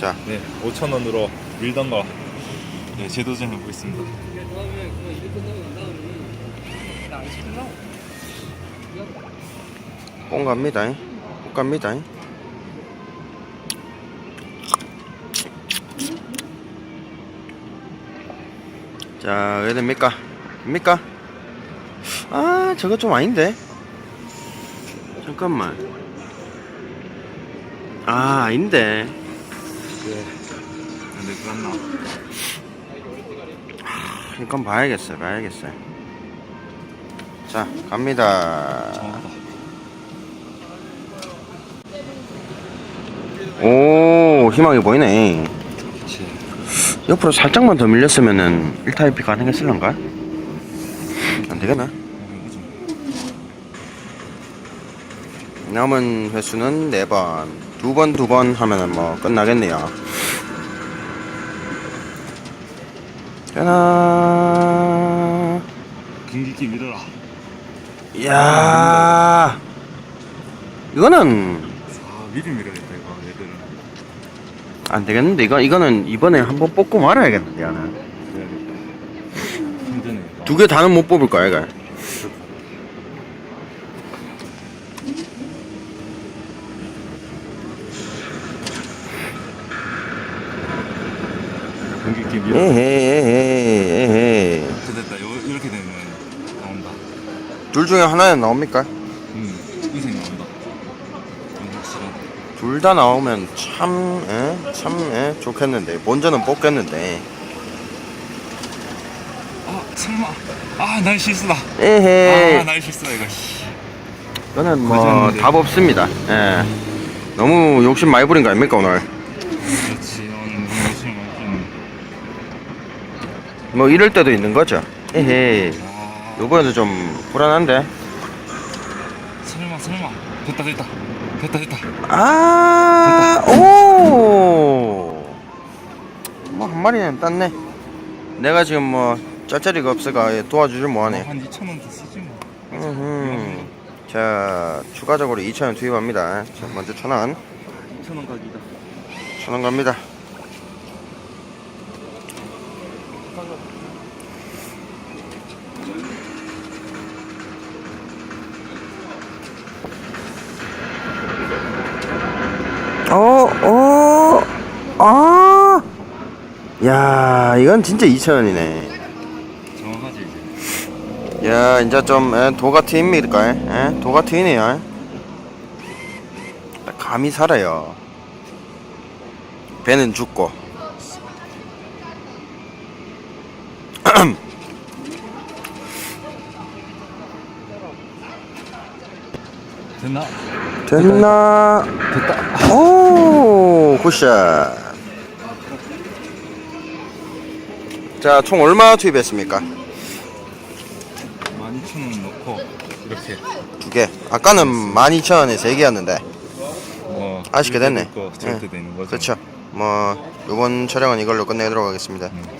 자, 네, 5천 원으로 밀던 거 네, 재도전해 보겠습니다. 뽕 갑니다. 뽕 갑니다. 자, 왜 됩니까? 됩니까? 아, 저거 좀 아닌데? 잠깐만. 아, 아닌데. 네. 근데 그렇나? 이건 봐야겠어요, 봐야겠어요. 자, 갑니다. 오, 희망이 보이네. 옆으로 살짝만 더 밀렸으면은 1타입이 가능했을런가? 안 되겠나? 남은 횟수는 4번. 두 번, 두 번 하면은 뭐 끝나겠네요. 하나. 김기기 밀어라. 이야. 이거는 아, 미리 밀어야겠다 이거 얘들은. 안 되겠는데, 이거, 이거는 이번에 한번 뽑고 말아야겠는데, 나는. 그래야겠다. 힘드네. 이거. 두 개 다는 못 뽑을 거야, 이거. 예. 밀어. 에헤이, 에헤이. 됐다. 요, 이렇게 되면 나온다. 둘 중에 하나는 나옵니까? 음, 인생 나온다. 이건 확실하다. 둘 다 나오면 참, 에? 참, 에? 좋겠는데. 먼저는 뽑겠는데. 아, 설마. 아, 날 실수다. 에헤이. 아, 날 실수다 이거. 씨. 이거는 뭐, 거짓말인데. 답 없습니다. 예. 너무 욕심 많이 부린 거 아닙니까, 오늘? 그렇지. 오늘 너무 열심히 먹긴. 뭐, 이럴 때도 있는 거죠. 에헤이. 아, 요번에도 좀 불안한데. 설마, 설마. 됐다, 됐다. 됐다, 됐다. 아, 오! 뭐, 한 마리는 땄네. 내가 지금 뭐, 짤짤이가 없어가 도와주질 뭐하네. 한 2천 원 더 쓰지 뭐. 음흠. 자, 추가적으로 2,000원 투입합니다. 자, 먼저 1,000원. 2천 원 각이다. 1,000원 갑니다. 어, 어, 아. 야, 이건 진짜 2,000원이네. 정확하지 이제. 야, 이제 좀 에, 도가 트입니까? 에? 도가 트이네요. 감이 살아요. 배는 죽고. 됐나? 됐나? 됐다. 오, 굿샷. 자, 총 얼마 투입했습니까? 12,000원 넣고 이렇게 두 개. 아까는 12,000원에 세 개였는데. 뭐 아쉽게 됐네. 예. 그렇죠. 뭐, 이번 촬영은 이걸로 끝내도록 하겠습니다.